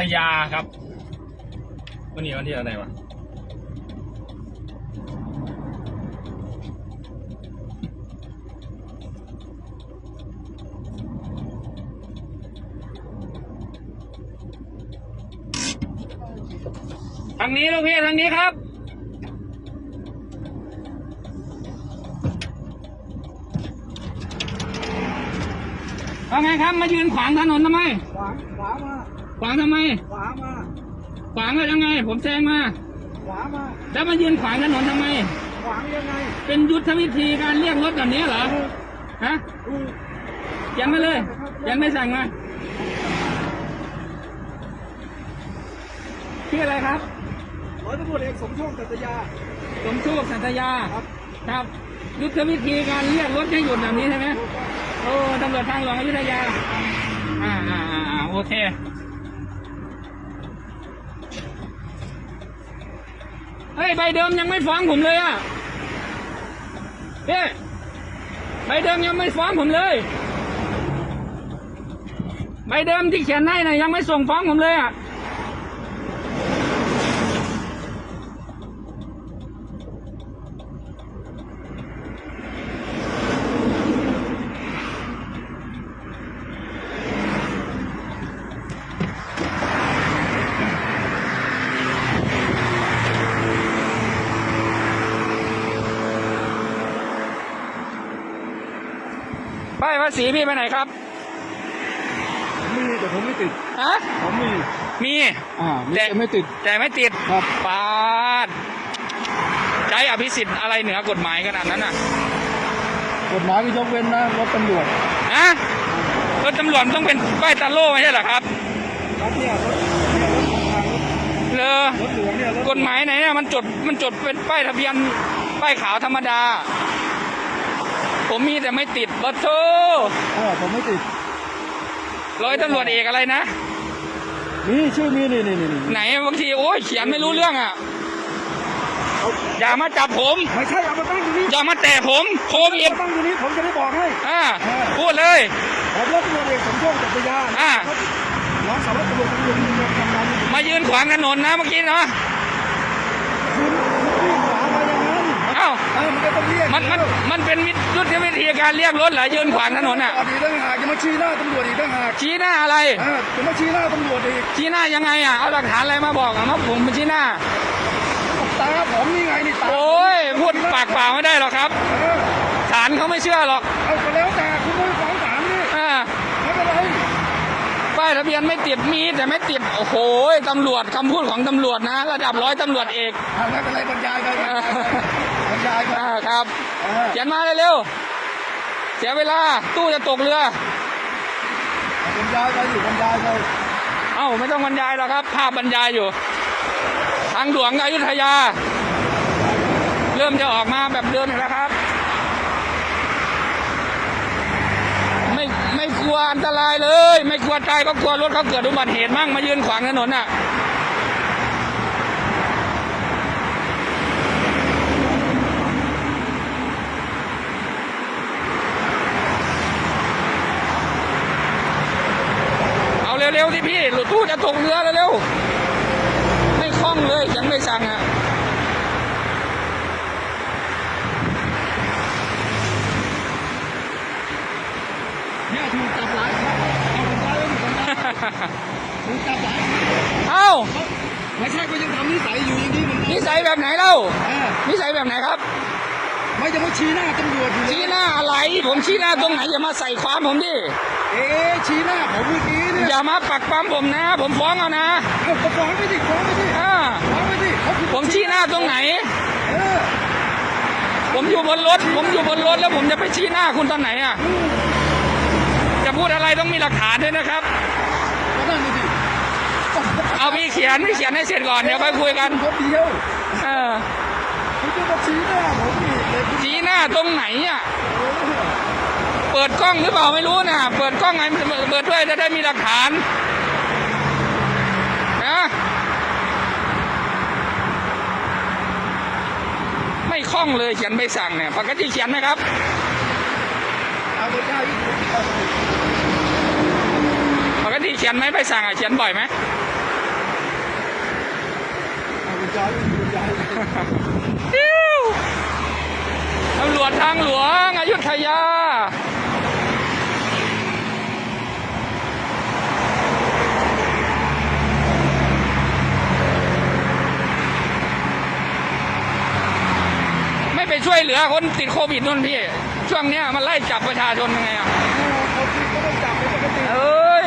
อยุธยาครับ วันนี้วันที่อะไรวะทางนี้ลูกพี่ทางนี้ครับว่าไงครับ มายืนขวางถนนทำไม ขวางขวามา ขวางทำไม ขวามา ขวางแล้วยังไง ผมแซงมา ขวามา แล้วมายืนขวางถนนทำไม ขวางยังไง เป็นยุทธวิธีการเรียกรถแบบนี้เหรอ ฮะถูกเขียังไม่เลยเขียังไม่สั่งมาชื่ออะไรครับร้อยตำรวจเอกสมโชคกัตยา สมโชคสัตยา ครับ ครับ ยุทธวิธีการเรียกรถให้หยุดแบบนี้ใช่ไหมโอ้ตำรวจทางหลวงอยุธยา อ่าอ่าอ่าอ่าโอเค เฮ้ยใบเดิมยังไม่ฟ้องผมเลยอะเฮ้ยใบเดิมยังไม่ฟ้องผมเลยใบเดิมที่เขียนให้นะยังไม่ส่งฟ้องผมเลยอะ ป้ายภาษีพี่ไปไหนครับ มีแต่ผมไม่ติด ฮะ ผมมี มี อ่ามีแต่แต่ไม่ติด แต่ไม่ติดครับ ปาดใช้อภิสิทธิ์อะไรเหนือกฎหมายขนาดนั้นน่ะ กฎหมายก็ยกเว้นนะรถตำรวจฮะรถตำรวจต้องเป็นป้ายตาโล่ไม่ใช่เหรอครับครับเนี่ยรถเนี่ยรถของทางรถเลอรถเหลืองเนี่ยรถกฎหมายไหนเนี่ยมันจดมันจดเป็นป้ายทะเบียนป้ายขาวธรรมดา ผมมีแต่ไม่ติดบัตโทเออผมไม่ติดร้อยตำรวจเอกอะไรนะ นี่ชื่อมีนี่นี่นี่นี่ไหนบางทีโอ้ยเขียนไม่รู้เรื่องอะเอาอย่ามาจับผม ไม่ใช่เอามาตั้งอยู่นี่อย่ามาแตะผมโควิดเอามาตั้งอยู่นี่ผมจะได้บอกให้ อ่าพูดเลย ผมรถตำรวจเอกสมโชคกัตยาอ่า น้องสาวรถตำรวจตำรวจที่ทำงานอยู่มายืนขวางถนนนะเมื่อกี้เนาะ คุณวิ่งขวามาอย่างนั้นเอ้าเออมันก็ต้องเรียกมันมันมันเป็นวิยุทธวิธีการเรียกรถเหรอยืนขวางถนนอะอีกต่างหากจะมาชี้หน้าตำรวจอีกต่างหากชี้หน้าอะไรเออจะมาชี้หน้าตำรวจอีกชี้หน้ายังไงอะเอาหลักฐานอะไรมาบอกอะมาผมเป็นชี้หน้าตาผมนี่ไงนี่ตาโอ้ยพูดปากเปล่าไม่ได้หรอกครับเออศาลเขาไม่เชื่อหรอกเอาก็แล้วแต่คุณไม่ฟ้องศาลนี่อ่าไม่เป็นไรป้ายทะเบียนไม่ติดมีแต่ไม่ติดโอ้โหตำรวจคำพูดของตำรวจนะ ระดับร้อยตำรวจเอกอะไม่เป็นไรบรรยายไปบรร ยายไปอ่าครับเออเขียนมาเร็วๆเสียเวลาตู้จะตกเรือบรรยายไปอยู่บรรยายไปเอ้าไม่ต้องบรรยายหรอกครับ ภาพบรรยายอยู่ ทางหลวงอยุธยา เริ่มจะออกมาแบบเดิมอีกแล้วครับ ไม่ไม่กลัวอันตรายเลย ไม่กลัวตายก็กลัวรถเขาเกิดอุบัติเหตุมั่งมายืนขวางถนนน่ะ เอาเร็วดิพี่ หลุดตู้จะตกเรือเร็วๆไม่คล่องเลยยังไม่สั่งอะ เนี่ยถูกจับหลายครั้งเอาบรรยายไว้อยู่บรรยายถูกจับหลายครั้ง เอ้า ไม่ใช่ก็ยังทำนิสัยอยู่อย่างนี้เหมือน นิ กัน สัยแบบไหนเล่า เออ นิสัยแบบไหนครับ ไม่จะมาชี้หน้าตำรวจอยู่เลยชี้หน้าอะไร ผมชี้หน้าตรงไหนอย่ามาใส่ความผมดิ เอ๊ะชี้หน้าผมเมื่อกี้เนี่ยอย่ามาปักปั๊มผมนะ ผมฟ้องเอานะ เอาก็ฟ้องไปดิฟ้องไปดิอ่า ฟ้องไปดิเขาผิดผมชี้หน้าตรงไหน เออผมอยู่บนรถ ผมอยู่บนรถแล้วผมจะไปชี้หน้าคุณตอนไหนอะจะพูดอะไรต้องมีหลักฐานด้วยนะครับ ก็นั่นน่ะดิเอาพี่เขียนพี่เขียนให้เสร็จก่อนเดี๋ยวค่อยคุยกัน คนเดียวเออ คุณจะมาชี้หน้าผมอีกเลยชี้หน้า ตรงไหนอะเปิดกล้องหรือเปล่าไม่รู้นะเปิดกล้องไงเปิดด้วยจะได้มีหลักฐานนะไม่คล่องเลยเขียนใบสั่งเนี่ยปกติเขียนไหมครับเอาไปได้ปกแล้วที่เขียนไหมใบสั่งอะเขียนบ่อยไหมเอาคุณย้ายคุณย้าย ติ้วตำรวจทางหลว งอยุธยา ไม่ไปช่วยเหลือคนติดโควิดนู่นพี่ ช่วงเนี้ยมันไล่จับประชาชนยังไงอะคนที่ก็ต้องจับเป็นปกติเอ้ย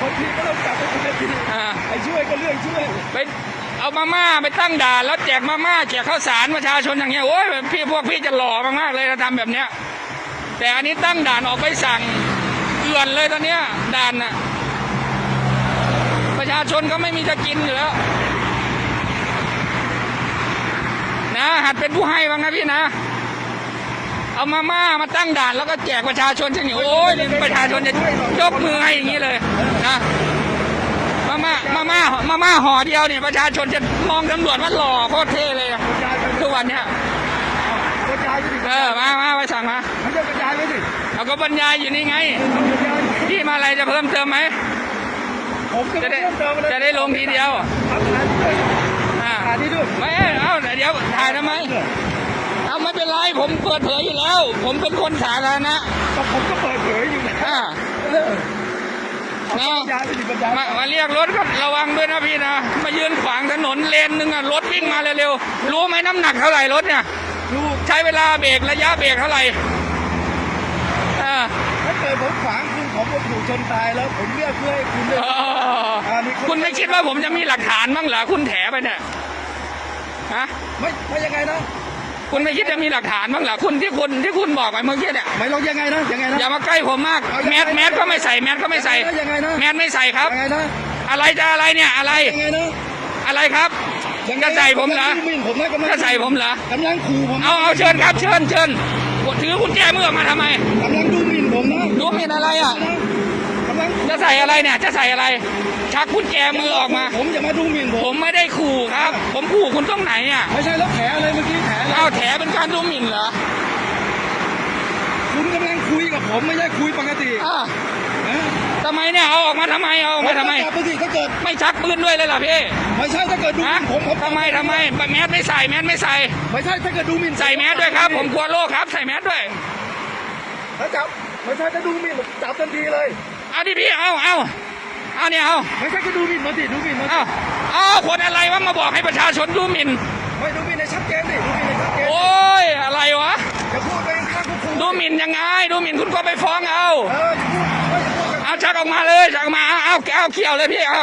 คนที่ก็ต้องจับเป็นปกติอ่าไอ้ช่วยก็เรื่องช่วยไป เอามาม่าไปตั้งด่านแล้วแจกมาม่าแจกข้าวสารประชาชนอย่างเงี้ยโอ้ยพี่พวกพี่จะหล่อมากๆเลยถ้าทำแบบเนี้ย แต่อันนี้ตั้งด่านออกไปสั่งเอื่อนเลยตอนเนี้ยด่านน่ะประชาชนก็ไม่มีจะกินอยู่แล้วนะหัดเป็นผู้ให้บ้างนะพี่นะ เอามาม่ามาตั้งด่านแล้วก็แจกประชาชนเช่นนี้โอ้ยประชาชนจะยกมือให้อย่างนี้เลยนะ มาม่ามาม่ามาม่าห่อเดียวเนี่ยประชาชนจะมองตำรวจว่าหล่อโคตรเท่เลยอะกระจายไปทุกวันเนี้ยกระจายไปดิเออมามาไปสั่งมาไม่ใช่กระจายไปดิเอาก็บรรยายอยู่นี่ไงเอากระจายพี่มาอะไรจะเพิ่มเติมไหมผมจะจะได้เพิ่มเติมเลยจะได้ลงทีเดียวครับถ่ายด้วยอ่าถ่ายนี่ด้วยไม่เอาเดี๋ยวถ่ายทำไมเอาไม่เป็นไรผมเปิดเผยอยู่แล้ว ผมเป็นคนสาธารณะก็ผมก็เปิดเผยอยู่นะอ่า เออ เอากระจายไปดิกระจายมามาเรียกรถก็ระวังด้วยนะพี่นะ มายืนขวางถนนเลนหนึ่งอะรถวิ่งมาเร็วๆ รู้ไหมน้ำหนักเท่าไหร่รถเนี่ยลูกใช้เวลาเบรกระยะเบรกเท่าไหร่เออถ้าเกิดผมขวางคุณผมก็ถูกชนตายแล้วผมเรียกเพื่อให้คุณได้เออคุณไม่คิดว่าผมจะมีหลักฐานบ้างเหรอคุณแถไปเนี่ยฮะไม่ไม่ยังไงนะ คุณไม่คิดจะมีหลักฐานบ้างเหรอคุณที่คุณที่คุณบอกไปเมื่อกี้เนี่ยไม่ลองยังไงนะยังไงนะ อย่ามาใกล้ผมมากแมสแมสก็ไม่ใส่แมสก็ไม่ใส่ยังไงนะ แมสไม่ใส่ครับ ยังไงนะอะไรจะอะไรเนี่ยอะไรยังไงนะอะไรครับยังไงจะใส่ผมเหรอ กำลังดูหมิ่นผมนะกำลังจะใส่ผมเหรอ กำลังขู่ผมเอาเอาเชิญครับเชิญเชิญถือกุญแจมือออกมาทำไมกำลังดูหมิ่นผมนะดูหมินอะไรอะกำลังจะใส่อะไรเนี่ยจะใส่อะไร ชักกุญแจมือออกมา ผมอย่ามาดูหมิ่นผผมมไม่ได้ ขู่ครับ ผมขู่คุณตรงไหนอะไม่ใช่แล้วแผลอะไรเมื่อกี้แผลอะไรเอาแถเป็นการดูหมิ่นเหรอคุณกำลังคุยกับผมไม่ใช่คุยปกติอ้าวนะทำไมเนี่ยเอาออกมาทำไมเอาออกมาทำไม จับไปสิถ้าเกิดไม่ชักปืนด้วยเลยเหรอพี่ไม่ใช่ถ้าเกิดดูหฮะมิ่นผมผมทำไมทำไมแมสไม่ใส่แมสไม่ใส่ ไม่ใช่ถ้าเกิดดูหมิ่นใส่แมสด้วยครับ ผมกลัวโรคครับ ใส่แมสด้วยถ้าจับไม่ใช่ถ้าดูหมิ่นผมจับทันทีเลย เอาดิพี่เอาเอา เอาเนี่ยเอาไม่ใช่ก็ดูหมิ่นมาสิดูหมิ่นมาสิเอาเอาคนอะไรวะมาบอกให้ประชาชนดูหมิ่นไม่ดูหมิ่นในชัดเจนดิดูหมิ่นในชัดเจนโอ้ยอะไรวะอย่าพูดไปข้างคุกคุดูหมิ่นยังไง ดูหมิ่นคุณก็ไปฟ้องเอาเอออย่าพูดไม่อย่าพูดกับเอาชักออกมาเลยชักออกมาเอาเอาเอาเขี่ยวเลยพี่เอา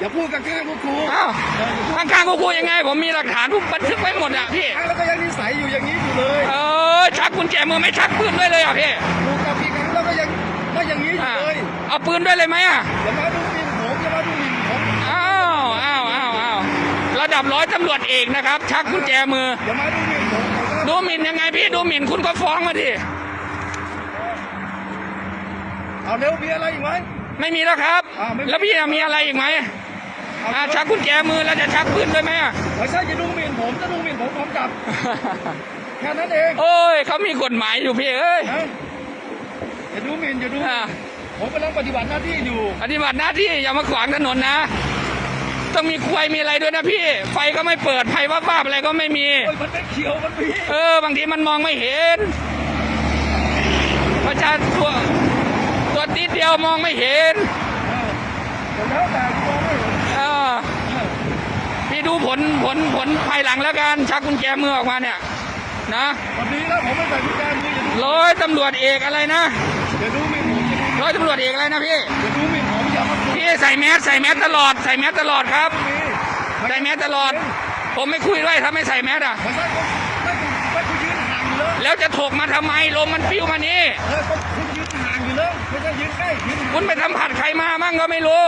อย่าพูดกับข้างคุกคุเอาข้างๆกูคุยยังไง ผมมีหลักฐานทุกบันทึกไว้หมดอะพี่แล้วก็ยังนิสัยอยู่อย่างนี้อยู่เลยเออชักกุญแจมือไม่ชักปืนด้วยเลยอะพี่ถูกกับพี่ครั้งแล้วก็ยังก็อย่างนี้อยู่อะเลยเอาปืนด้วยเลยไหมอะอย่ามาดูห มิ่นผมอย่ามาดูหมิ่นผมอ้าวอ้าวอ้าวอ้าวระดับร้อยตำรวจเอกนะครับ ชักกุญแจมือ อย่ามาดูหมิ่นผมผมก็ดูหมิ่นยังไงพี่ดูหมิ่นคุณก็ฟ้องมาดิเอาเร็วมีอะไรอีกไหม ไม่มีแล้วครับ อ่าไม่มี แล้วพี่มีอะไรอีกไหมอ่าชักกุญแจมือแล้วจะชักปืนด้วยไหมอะ ไม่ใช่จะดูหมิ่นผมจะดูหมิ่นผมผมจับแค่นั้นเองโอ้ยเขามีกฎหมายอยู่พี่เอ้ยนะอย่าดูหมิ่นอย่าดูหมิ่นอ่า ผมกำลังปฏิบัติหน้าที่อยู่ ปฏิบัติหน้าที่อย่ามาขวางถนนนะ ต้องมีควายมีอะไรด้วยนะพี่ ไฟก็ไม่เปิดไฟว่าบ้าบๆอะไรก็ไม่มีโอ้ยมันไม่เขียวมันมีเออ บางทีมันมองไม่เห็น ประชาตัวตัวติดเดียวมองไม่เห็นเออแล้วแต่ที่มองไม่เห็นเออพี่ดูผลผลผลภายหลังแล้วกันชักกุญแจมือออกมาเนี่ย นะวันนี้แล้วผมไม่ใส่กุญแจมืออย่าดูร้อยตำรวจเอกอะไรนะอย่าดูหมิ่นผมอย่าดู ร้อยตำรวจเอกอะไรนะพี่อย่าดูหมิ่นผมอย่ามาคุยพี่ใส่แมสใส่แมสตลอดใส่แมสตลอดครับมีใส่แมสตลอด ผมไม่คุยด้วยถ้าไม่ใส่แมสอะไม่ใช่ผมไม่คุณไม่คุณยืนห่างอยู่เลยแล้วจะถกมาทำไมลมมันปิ้วมานี่ เออก็คุณยืนห่างอยู่เลยไม่ใช่ยืนใกล้ยืนห่างคุณไปทำผัดใครมามั่งก็ไม่รู้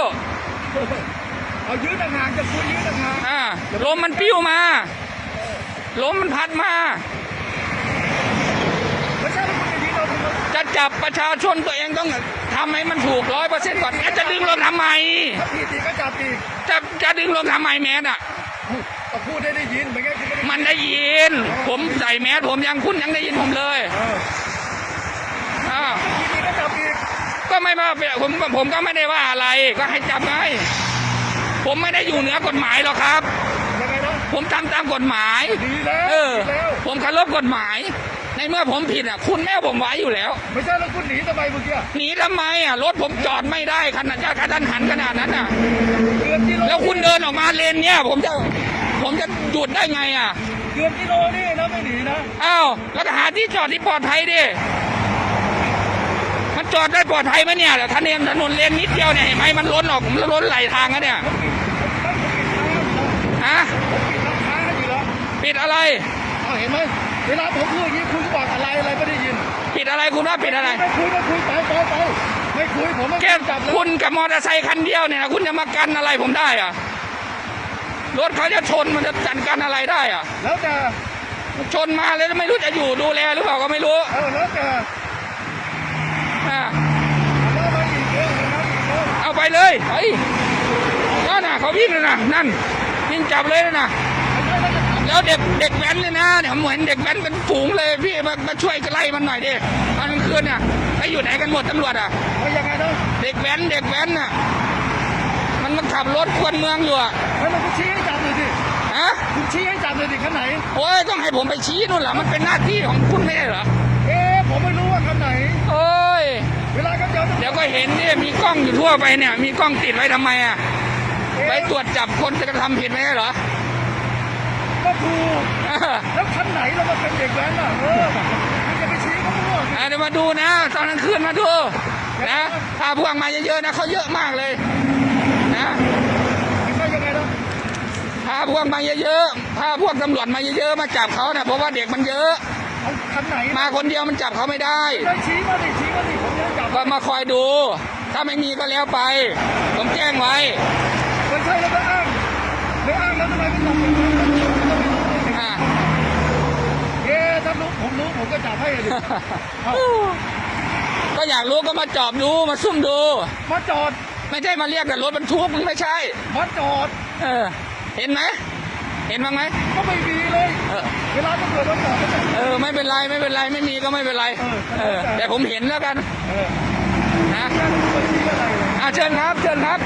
เอายืนห่างๆจะคุยยืนห่างอ่าลมมันปิ้วมาลมมันพัดมาๆไม่ใช่ว่าคุณจะยืนเอาทำไม จะจับประชาชนตัวเองต้อง ทำให้มันถูกร้อยเปอร์เซ็นต์ก่อนแล้วจะดึงลงทำไม ถ้าผิดอีกก็จับอีกจะจะดึงลงทำไมแมสอะ ก็พูดได้ได้ยินไม่งั้นคุณไม่ได้มันได้ยิน ผมใส่แมสผมยังคุณยังได้ยินผมเลยเอออ้าวผิดอีกก็จับอีกก็ไม่ไม่มาผมผมก็ไม่ได้ว่าอะไร ก็ให้จับไงผมไม่ได้อยู่เหนือกฎหมายหรอกครับ ยังไงนะผมทำตามกฎหมาย ดีแล้วเออ ดีแล้วผมเคารพกฎหมาย ในเมื่อผมผิดอะ คุณแม่ผมไว้อยู่แล้ว ไม่ใช่แล้วคุณหนีทำไมเมื่อกี้หนีทำไมอะรถผมจอดไม่ได้ขนาดจะกระทันหันขนาดนั้นอะ เกือบกิโลแล้วคุณเดินออกมาเลนเนี่ยผมจะ ผมจะหยุดได้ไงอะ เกือบกิโลนี่นะไม่หนีนะอ้าวแล้วก็หาที่จอดที่ปลอดภัยดิ มันจอดได้ปลอดภัยไหมเนี่ยแต่ท่านเองถนนเลนนิดเดียวเนี่ยเห็นไหมมันล้นออกมันล้นไหลทางแล้วเนี่ยผมปิดผมปิดทางอยู่แล้วผมปิดทางอยู่แล้วฮะปิดอะไร เอาเห็นไหม เวลาผมพูดอย่างนี้คุณบอกอะไรอะไรไม่ได้ยินปิดอะไรคุณว่าปิดอะไร ไม่คุยไม่คุยไปไปไปไม่คุยผมไม่แค่จับแล้วคุณกับมอเตอร์ไซค์คันเดียวเนี่ยนะคุณจะมากันอะไรผมได้อะรถเขาจะชนมันจะจัดการอะไรได้อะแล้วแต่ชนมาแล้วไม่รู้จะอยู่ดูแลหรือเปล่าก็ไม่รู้เออแล้วแต่อ่าแล้วมาอีกเรื่องหนึงนะอีกเรื่องเอาไปเลยเฮ้ยนั่นน่ะเขาวิ่งเลยนะนั่นวิ่งจับเลยนะไม่ใช่ แล้วจะถามแล้วเด็กเด็กแว้นเนี่ยนะเดี๋ยวผมเห็นเด็กแว้นเป็นฝูงเลยพี่มามาช่วยไล่มันหน่อยดิตอนกลางคืนน่ะไปอยู่ไหนกันหมดตำรวจอะว่ายังไงนะเด็กแว้นเด็กแว้นน่ะมันมาขับรถควนเมืองอยู่อะแล้วมันก็ชี้ให้จับเลยดิฮะคุณชี้ให้จับเลยดิคันไหนโอ้ยต้องให้ผมไปชี้นู่นเหรอมันเป็นหน้าที่ของคุณไม่ใช่เหรอเอ๊ะผมไม่รู้ว่าคันไหนโอ้ยเวลาเขาเจอเดี๋ยวก็เห็นเนี่ยมีกล้องอยู่ทั่วไปเนี่ย มีกล้องติดไว้ทำไมอะเอ๊ะไว้ตรวจจับคนจะกระทำผิดไหมใช่เหรอก็ ถูกเออแล้วคันไหนเรามาเป็นเด็กแว้นอะเออคุณจะไปชี้เขาไม่รู้อะเดี๋ยวมาดูนะ ตอนกลางคืนมาดูนะพาพวกมาเยอะๆนะเขาเยอะมากเลยนะไม่ใช่ยังไงนะพาพวกมาเยอะๆพาพวกตำรวจมาเยอะๆมาจับเขานะเพราะว่าเด็กมันเยอะ เอาคันไหนมาคนเดียวมันจับเขาไม่ได้ ได้ชี้มาดิชี้มาดิผมจะจับก็มาคอยดู ถ้าไม่มีก็แล้วไป ผมแจ้งไว้ ไม่ใช่แล้วก็อ้างแล้วอ้างแล้วทำไมไม่จับอย่างนั้น อ่า เอ๊ะถ้ารู้ผมรู้ผมก็จับให้ดิเอา ก็อยากรู้ก็มาจอบดูมาซุ่มดู มาจอด ไม่ใช่มาเรียกแต่รถบรรทุกมันไม่ใช่ มาจอด เออ เห็นไหมเห็นบ้างไหมก็ไม่มีเลย เออ เวลาตำรวจมาจอดก็จะเออไม่เป็นไรไม่เป็นไรไม่มีก็ไม่เป็นไร เออเออแต่ผมเห็นแล้วกันเออนะนั่นมันชี้อะไรเลยอะเชิญครับเชิญครับ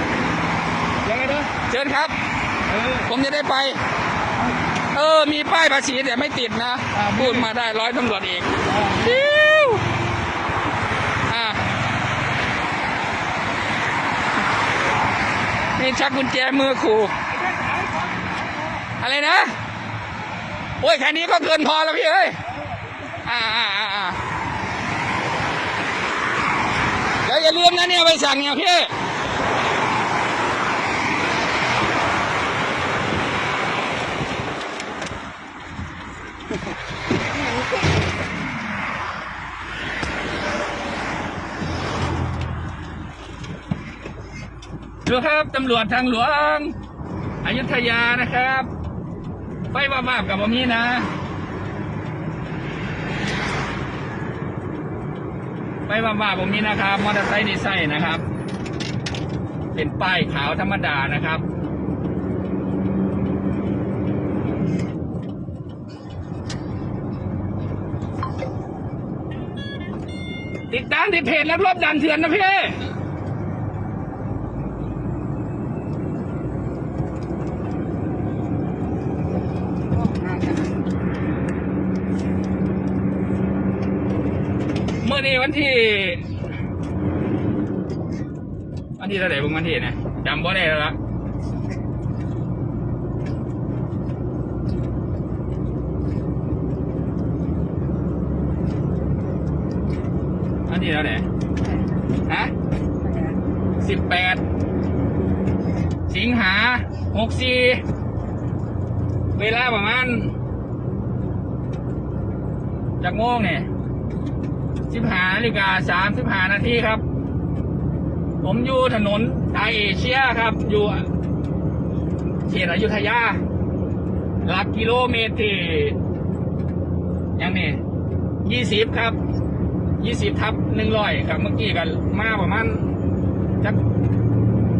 ยังไงนะเชิญครับ เออผมจะได้ไป เอ เออ มีป้ายภาษีแต่ไม่ติดนะอ่ามีพูดมาได้ร้อยตำรวจเองอ่าฟิวอ่านี่ชักกุญแจมือขู่อะไรนะ โอ้ย แค่นี้ก็เกินพอแล้วพี่เอ้ย อ่าอ่าอ่าอ่าแล้วอย่าลืมนะเนี่ยไปสั่งเนี่ยพี่ ดูครับตำรวจทางหลวงอยุธยานะครับไฟว่ามากับผมนี้นะไฟว่ามาผมนี้นะครับมอเตอร์ไซค์ดีไซน์นะครับ เป็นป้ายขาวธรรมดานะครับติดตามที่เพจแล้วรบดันเถื่อนนะพี่ เมื่อนี้ วันที่ วันที่เท่าไหร่บุงวันที่นะจำบ่ได้แล้วละวันที่เท่าไหร่ฮะสิบแปดสิงหาหกสี่เวลาประมาณจากโมงเนี่ย สิบหานาฬิกาสามสิบหานาทีครับ ผมอยู่ถนนสายเอเชียครับ อยู่เขตอยุธยา หลักกิโลเมตรที่ยังนี่ยี่สิบครับยี่สิบทับหนึ่งร้อยครับเมื่อกี้กันมาประมาณจัก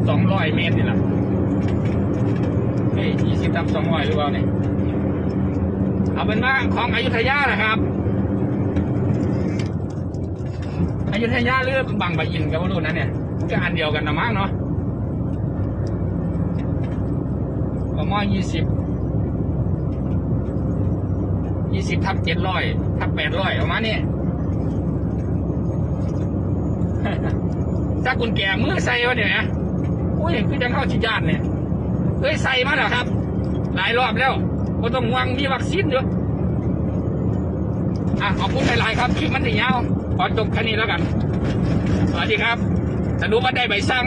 สองร้อยเมตรนี่แหละเฮ้ยยี่สิบทับสองร้อยหรือเปล่าเนี่ยเอาเป็นว่าของอยุธยานะครับ อยุธยาหรือบางปะอินกับรุ่นนั้นเนี่ยก็อันเดียวกันนะมั้งเนาะประมาณยี่สิบยี่สิบทับเจ็ดร้อยทับแปดร้อยประมาณนี้ถ้าคุณแก่มือใส่วะเนี่ยนะอุ้ยคือจะเข้าชิญาตเนี่ยเอ้ยใส่มาแล้วครับ หลายรอบแล้วก็ต้องวางมีวัคซีนอยู่อะขอบคุณหลายๆครับคลิปมันถึงยาว ขอจบแค่นี้แล้วกัน สวัสดีครับสรุปว่าได้ใบสั่ง